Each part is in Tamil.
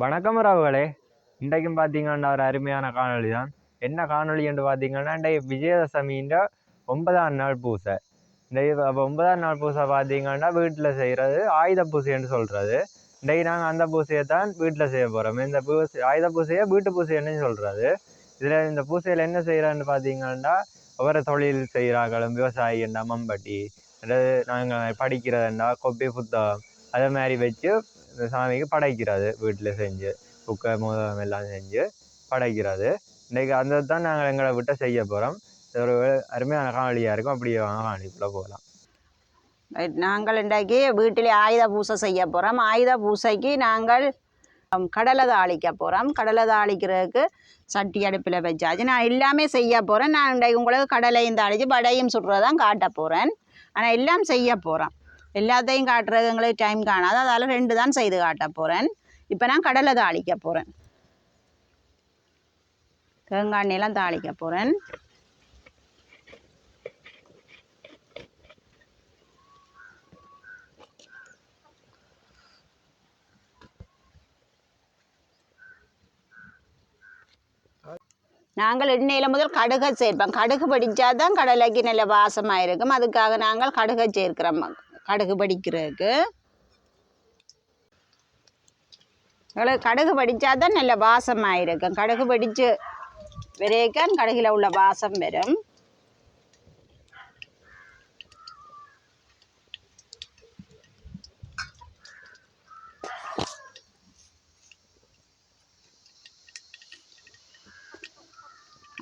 வணக்கம் உறவுகளே இன்றைக்கும் பார்த்தீங்கன்னா ஒரு அருமையான காணொளி தான் என்ன காணொளி என்று பார்த்தீங்கன்னா இன்றைக்கு விஜயதசமின்ற ஒன்பதாம் நாள் பூசை. இந்த அப்போ ஒன்பதாம் நாள் பூசை பார்த்தீங்கன்னா வீட்டில் செய்கிறது ஆயுத பூசைன்னு சொல்கிறது. இன்றைக்கு நாங்கள் அந்த பூசையை தான் வீட்டில் செய்ய போகிறோம் இந்த பூசை ஆயுத பூசையை வீட்டு பூசைன்னு சொல்கிறது. இதில் இந்த பூசையில் என்ன செய்கிறான்னு பார்த்தீங்கன்னா ஒவ்வொரு தொழில் செய்கிறாங்களும் விவசாயிண்டா மம்பட்டி அதாவது நாங்கள் படிக்கிறதுண்டா கொப்பி புத்தகம் அதே மாதிரி வச்சு இந்த சாமிக்கு படைக்கிறது வீட்டில் செஞ்சு குக்கை மோதிரம் எல்லாம் செஞ்சு படைக்கிறது. இன்றைக்கி அந்த தான் நாங்கள் எங்களை விட்ட செய்ய போகிறோம் ஒரு அருமையான காணொலியாக இருக்கும். அப்படியே வாங்க காணொலிக்குள்ளே போகலாம். நாங்கள் இன்றைக்கு வீட்டிலே ஆயுத பூசை செய்ய போகிறோம் ஆயுத பூசைக்கு நாங்கள் கடலை தாளிக்க போகிறோம் கடலை தாளிக்கிறதுக்கு சட்டி அடுப்பில் வச்சாச்சு. நான் எல்லாமே செய்ய போகிறேன் நான் இன்றைக்கு உங்களுக்கு கடலையும் தாளித்து வடையும் சுடுறதான் காட்ட போகிறேன் ஆனால் எல்லாம் செய்ய போகிறோம் எல்லாத்தையும் காட்டுறது எங்களுக்கு டைம் காணாது. அதால் ரெண்டு தான் செய்து காட்ட போகிறேன் இப்போ நான் கடலை தாளிக்க போகிறேன் தேங்காய் தாளிக்க போகிறேன் நாங்கள் எண்ணெயில் முதல் கடுகை சேர்ப்போம். கடுகு படித்தா தான் கடலைக்கு நல்ல வாசமாக இருக்கும். அதுக்காக நாங்கள் கடுகை சேர்க்கிறோம். கடுகு படிக்கிறதுக்கு எங்களுக்கு கடுகு படித்தா தான் நல்ல வாசமாக இருக்கும் கடுகு படித்து விரைக்கான் கடுகில் உள்ள வாசம் வரும்.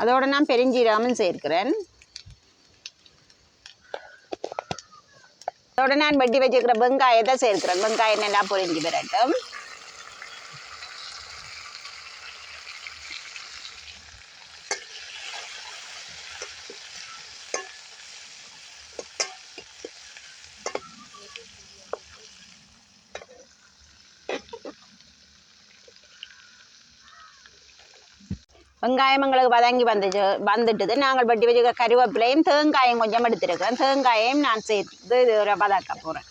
அதோட நான் பெருஞ்சீரகமும் சேர்க்கிறேன். அதோட நான் வெட்டி வச்சுக்கிற வெங்காயத்தை சேர்க்கிறேன். வெங்காயம் நல்லா பொரிஞ்சு வரட்டும். வெங்காயம் எங்களுக்கு வதங்கி வந்துச்சு வந்துட்டுது நாங்கள் வெட்டி வச்சுக்க கருவேப்பிலையும் தேங்காயம் கொஞ்சம் எடுத்துருக்கேன் தேங்காயம் நான் சேர்த்து இது ஒரு வதக்க போகிறேன்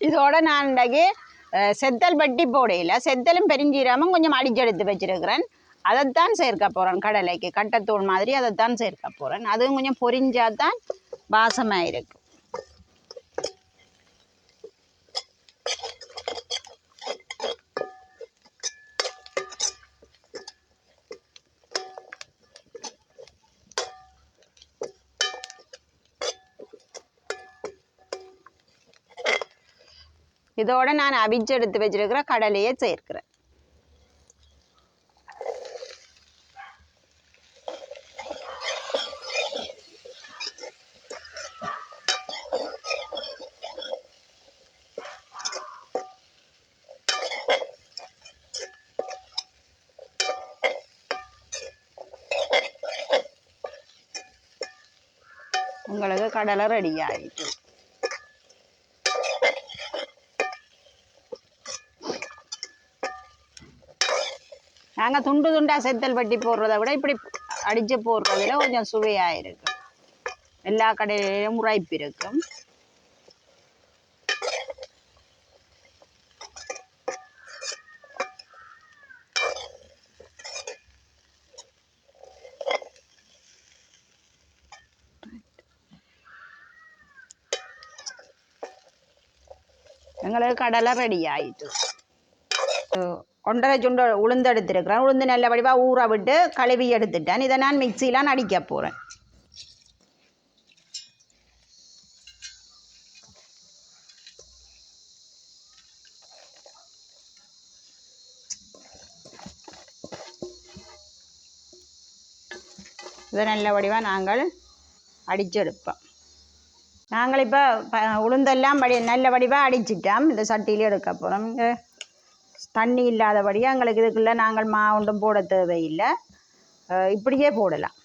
இதோட நான் இன்றைக்கு அஹ், செத்தல் வட்டி போடையில் செத்தலும் பெருஞ்சீரமும் கொஞ்சம் அடிச்செடுத்து வச்சிருக்கிறேன். அதைத்தான் சேர்க்க போகிறேன் கடலைக்கு. கட்டத்தூள் மாதிரி அதைத்தான் சேர்க்க போகிறேன் அதுவும் கொஞ்சம் பொரிஞ்சாதான் வாசமாக இருக்கும். இதோட நான் அவிச்சு எடுத்து வச்சிருக்கிற கடலையை சேர்க்கிறேன். உங்களுக்கு கடலை ரெடி ஆகிட்டு நாங்கள் துண்டு துண்டா செத்தல் பட்டி போடுறத விட இப்படி அடித்து போடுறதுல கொஞ்சம் சுவையாக இருக்கும் எல்லா கடையிலையும் உரைப்பு இருக்கும் எங்களுக்கு கடலை ரெடி ஆயிட்டு ஒன்றரை சுண்டு உளுந்து எடுத்துருக்கிறேன். உளுந்து நல்ல வடிவாக ஊற விட்டு கழுவி எடுத்துட்டேன். இதை நான் மிக்சியில் அடிக்க போகிறேன் இதை நல்ல வடிவாக நாங்கள் அடிச்செடுப்போம். நாங்கள் இப்போ உளுந்தெல்லாம் வடி நல்ல வடிவாக அடிச்சிட்டோம். இந்த சட்டியிலே எடுக்க போகிறோம் இங்கே தண்ணி இல்லாதபடியாக எங்களுக்கு இதுக்குள்ளே நாங்கள் மா ஒன்றும் போட தேவையில்லை. இப்படியே போடலாம்.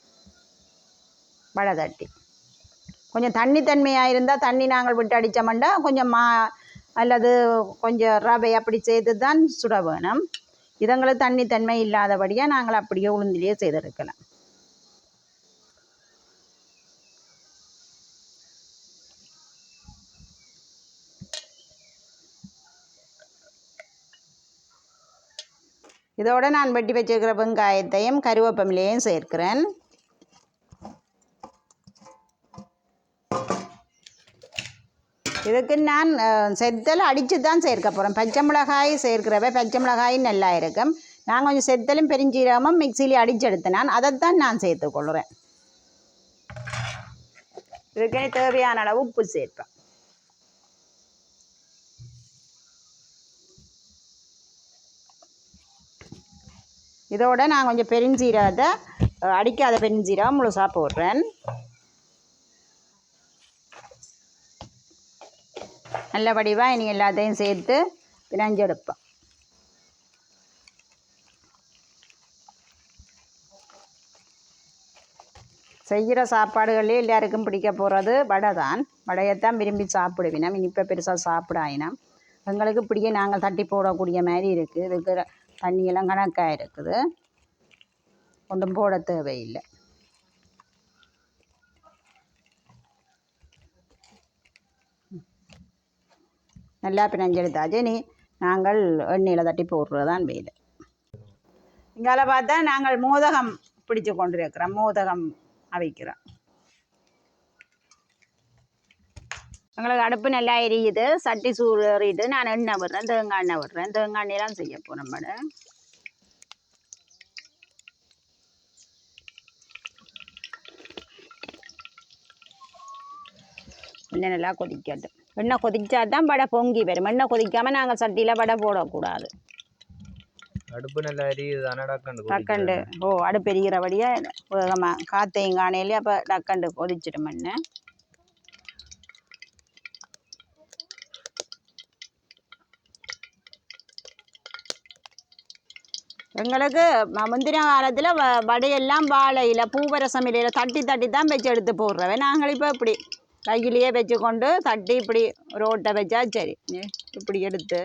வடை தட்டி. கொஞ்சம் தண்ணி தன்மையாக இருந்தால் தண்ணி நாங்கள் விட்டு அடித்தோம்னா கொஞ்சம் மா அல்லது கொஞ்சம் ரவை அப்படி செய்து தான் சுட வேணும். இதுங்களுக்கு தண்ணி தன்மை இல்லாதபடியாக நாங்கள் அப்படியே உளுந்திலேயே செய்திருக்கலாம். இதோடு நான் வெட்டி வச்சிருக்கிற வெங்காயத்தையும் கருவேப்பமிலையும் சேர்க்கிறேன். இதுக்கு நான் செத்தல் அடித்து தான் சேர்க்க போகிறேன் பச்சை மிளகாய் சேர்க்கிறப்ப பச்சை மிளகாயும் நல்லா இருக்கும். நான் கொஞ்சம் செத்தலும் பெருஞ்சீரகமும் மிக்சியில் அடித்து எடுத்து நான் அதைத்தான் நான் சேர்த்துக்கொள்கிறேன் இதுக்கு தேவையான அளவு உப்பு சேர்ப்பேன். இதோட நான் கொஞ்சம் பெருஞ்சீரகத்தை அடிக்காத பெருஞ்சீரகம் முழுசாக போடுறேன். நல்ல வடிவாக இனி எல்லாத்தையும் சேர்த்து பிணைஞ்செடுப்பேன் செய்கிற சாப்பாடுகளே எல்லாருக்கும் பிடிக்க போகிறது வடை தான் வடையைத்தான் விரும்பி சாப்பிடுவினம் இனிப்பை பெருசாக சாப்பிடாயினம் எங்களுக்கு இப்படியே நாங்கள் தட்டி போடக்கூடிய மாதிரி இருக்குது இருக்கிற தண்ணியெல்லாம் கணக்காக இருக்குது. ஒன்றும் போட தேவையில்லை. நல்லா பிணைஞ்செடுத்தாச்சு நீ நாங்கள் எண்ணெயில் தட்டி போடுறது தான் வேலை. இங்கால பார்த்தா நாங்கள் மோதகம் பிடிச்சு கொண்டிருக்கிறோம். மோதகம் அவிக்கிறோம். எங்களுக்கு அடுப்பு நல்லா எரியுது சட்டி சூறிட்டு நான் எண்ணெய் விடுறேன்? தேங்காய் எண்ணெய் விடுறேன். தேங்காய் எண்ணெயெல்லாம் செய்ய போகிறோம் மேடம். எண்ணெய் நல்லா கொதிக்கட்டும் எண்ணெய் கொதிச்சா தான் வடை பொங்கி வரும். எண்ணெய் கொதிக்காமல் நாங்கள் சட்டியில் வடை போடக்கூடாது. அடுப்பு நல்லா எரியுது. டக்கண்டு. ஓ அடுப்பு எரிகிறபடியாக வேகமாக காற்றையும் காணையிலே அப்போ டக்கண்டு கொதிச்சிடும் எண்ணெய். எங்களுக்கு முந்தின காலத்தில் வ வடையெல்லாம் வாழையில் பூவரசம் இலையில் தட்டி தட்டி தான் வச்சு எடுத்து போடுறவன். நாங்கள் இப்போ இப்படி கையிலேயே வச்சு கொண்டு தட்டி இப்படி ஒரு ஓட்டை வச்சா சரி. இப்படி எடுத்து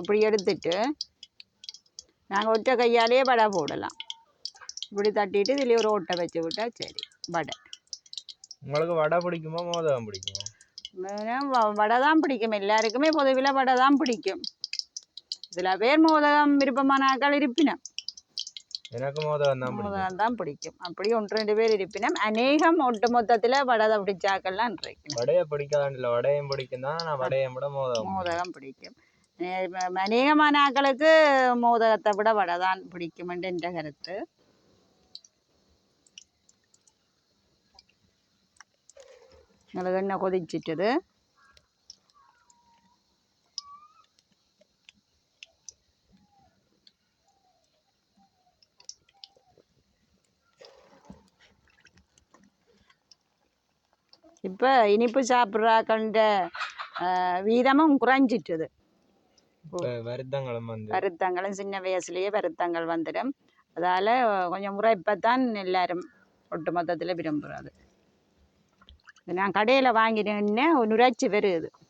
இப்படி எடுத்துட்டு நாங்கள் ஒற்றை கையாலேயே வடை போடலாம். இப்படி தட்டிட்டு இதுலேயே ஒரு ஓட்டை வச்சு விட்டா சரி. வடை. உங்களுக்கு வடை பிடிக்குமா மோதகம் பிடிக்குமா? வடை தான் பிடிக்கும். எல்லாருக்குமே பொதுவில் வடை தான் பிடிக்கும். சில பேர் மோதகம் விருப்பமான ஆட்கள் இருப்பினம். எனக்கு மோதகம் மோதகம் தான் பிடிக்கும். அப்படி ஒன்று ரெண்டு பேர் இருப்பினம் அநேகம் ஒட்டு மொத்தத்தில் வடை தான் பிடிச்சாக்கள்லாம் இருக்கு வடையை பிடிக்காதான் இல்லை. வடையும் பிடிக்கும் தான். நான் வடையை விட மோதகம் மோதகம் பிடிக்கும். அநேகமான ஆட்களுக்கு மோதகத்தை விட வடை தான் பிடிக்கும் என்ற கருத்து. உங்களுக்கு எண்ணெய் கொதிச்சிட்டுது? இப்போ இனிப்பு சாப்பிட்றாக்கண்ட வீதமும் குறைஞ்சிட்டுது. வருத்தங்களும் வருத்தங்களும் சின்ன வயசுலேயே வருத்தங்கள் வந்துடும். அதால் கொஞ்சம் முறைப்பத்தான் எல்லாரும் ஒட்டு மொத்தத்தில் விரும்புகிறது நான் கடையில் வாங்கினேன்னே நுரைச்சி வருது இந்த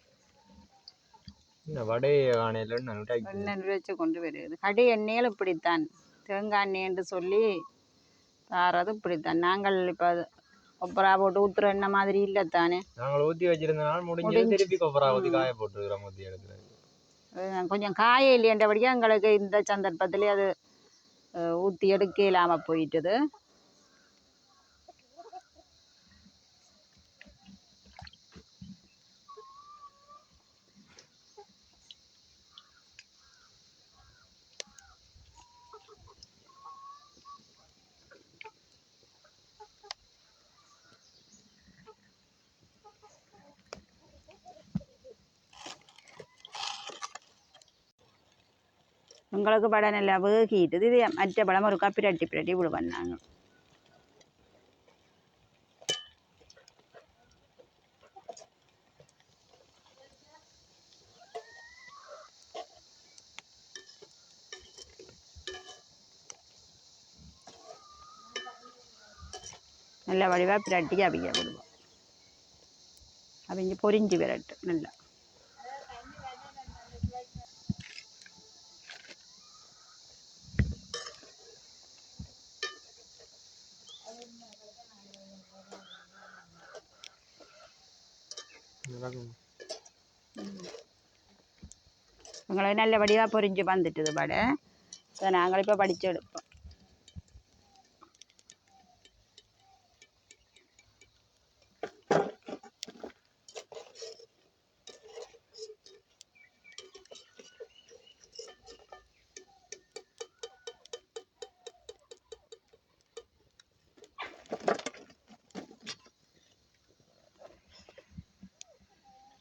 வடையை காணையில் நான் எண்ணெய் நுரைச்சி கொண்டு வருது கடை எண்ணெயில் இப்படித்தான். தேங்காய் எண்ணெய் என்று சொல்லி தாரது இப்படித்தான். நாங்கள் இப்போ ஒப்பரா போட்டு ஊற்றுற எண்ணெய் மாதிரி இல்லை தானே நாங்கள் ஊற்றி வச்சிருந்தனால முடிஞ்சு. திருப்பி கொப்பரா ஊற்றி காய போட்டுருக்குறோம் ஊற்றி எடுக்கிறது. கொஞ்சம் காய இல்லையன்றபடியாக எங்களுக்கு இந்த சந்தர்ப்பத்திலே அது ஊற்றி எடுக்க இல்லாமல் போயிட்டுது. നിങ്ങൾക്ക് പടാനല്ല? വേഗീട്ട് ഇത് മറ്റേ പടം മുറുക്കാ പിരട്ടി പിരട്ടി ഇവിടെ വന്നാണ് നല്ല വഴിവാ പിരട്ടിക്ക് അവിക്കാൻ കൊടുക്കും അവിഞ്ഞ് പൊരിഞ്ച് വിരട്ട്. നല്ല நல்லா நல்லபடியாக நல்ல பொரிஞ்சு வந்துட்டுது பட ஸோ நாங்கள் இப்போ படித்து எடுப்போம்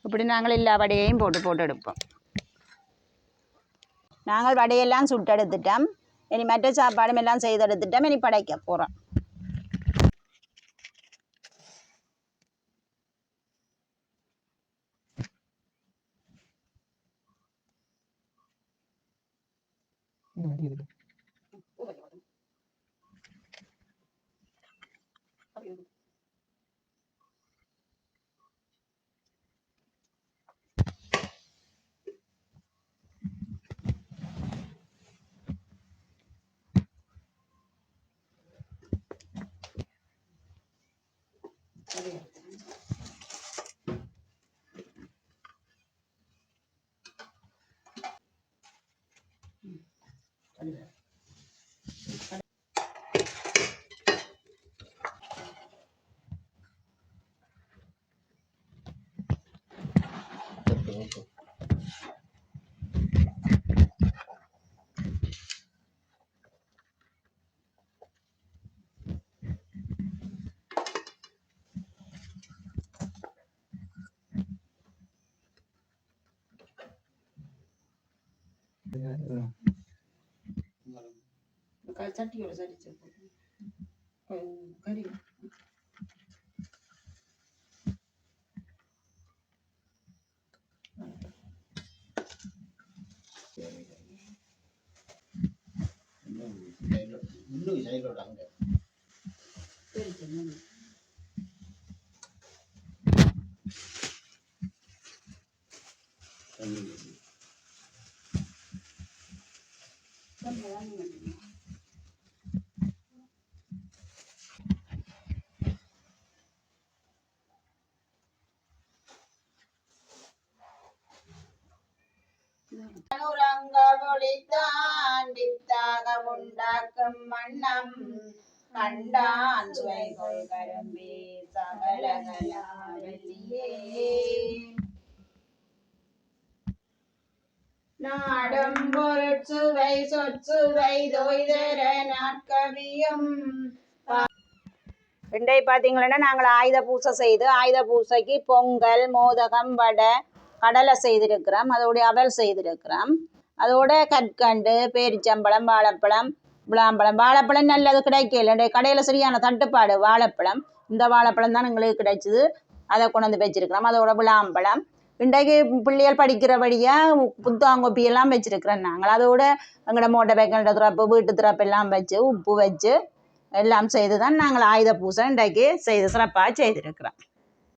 இப்படி நாங்கள் எல்லா வடையையும் போட்டு போட்டு எடுப்போம். நாங்கள் வடையெல்லாம் சுட்டெடுத்துட்டோம். இனி மற்ற சாப்பாடும் எல்லாம் செய்தெடுத்துட்டோம். இனி படைக்க போகிறோம் Yeah, I don't know. सकाळचा टिळ झाली घरी காக்கும் மன்னம் கண்டான் சுவை கொள் கரும்பே சகலகலாவல்லியே நாடும் பொருட்சுவை சொற்சுவை தொய்தர நாட்கவியும் ரெண்டே பார்த்தீங்களன்னா நாங்கள் ஆயுத பூசை செய்து ஆயுத பூசைக்கு பொங்கல் மோதகம் வடை கடலை செய்திருக்கிறோம் அதோடைய அவல் செய்திருக்கிறோம் அதோட கற்கண்டு பேரிச்சம்பழம் வாழைப்பழம் விளாம்பழம். வாழைப்பழம் நல்லது கிடைக்கல. கடையில் சரியான தட்டுப்பாடு. வாழைப்பழம். இந்த வாழைப்பழம் தான் எங்களுக்கு கிடைச்சிது. அதை கொண்டு வந்து வச்சிருக்கிறோம். அதோட விளாம்பழம். இன்றைக்கு பிள்ளைகள் படிக்கிறபடியாக புத்தாங்கொப்பி எல்லாம் வச்சுருக்குறோம் நாங்கள். அதோட எங்களோட மோட்டை வைக்கிற திறப்பு வீட்டு திறப்பு எல்லாம் வச்சு உப்பு வச்சு எல்லாம் செய்து தான் நாங்கள் ஆயுத பூசை இன்றைக்கு செய்து சிறப்பாக செய்திருக்கிறோம்.